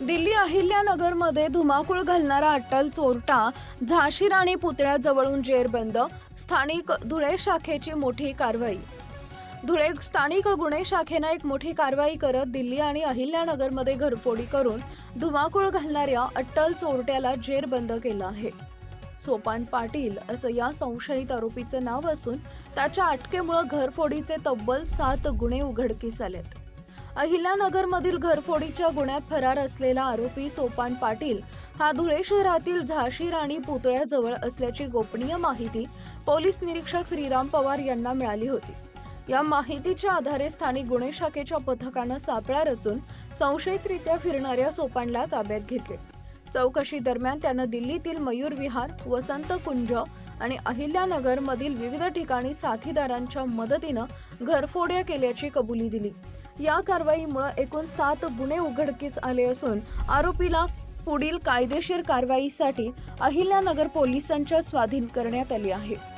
दिल्ली अहिल्यानगरमध्ये धुमाकूळ घालणारा अट्टल चोरटा झाशी राणी पुतळ्याजवळून जेरबंद स्थानिक धुळे शाखेची मोठी कारवाई. धुळे स्थानिक गुन्हे शाखेनं एक मोठी कारवाई करत दिल्ली आणि अहिल्यानगरमध्ये घरफोडी करून धुमाकूळ घालणाऱ्या अट्टल चोरट्याला जेरबंद केलं आहे. सोपान पाटील असं या संशयित आरोपीचं नाव असून त्याच्या अटकेमुळे घरफोडीचे तब्बल सात गुन्हे उघडकीस आलेत. अहिल्यानगरमधील घरफोडीच्या गुन्ह्यात फरार असलेला आरोपी सोपान पाटील हा धुळे शहरातील झाशी राणी पुतळ्याजवळ असल्याची गोपनीय माहिती पोलीस निरीक्षक श्रीराम पवार यांना मिळाली होती. या माहितीच्या आधारे स्थानिक गुन्हे शाखेच्या पथकानं सापळा रचून संशयितरित्या फिरणाऱ्या सोपानला ताब्यात घेतले. चौकशी दरम्यान त्यानं दिल्लीतील मयूर विहार वसंत कुंज आणि अहिल्यानगर मधील विविध ठिकाणी साथीदारांच्या मदतीनं घरफोड्या केल्याची कबुली दिली. या कारवाईमुळे एकूण सात गुन्हे उघडकीस आले असून आरोपीला पुढील कायदेशीर कारवाईसाठी अहिल्यानगर पोलिसांच्या स्वाधीन करण्यात आले आहे.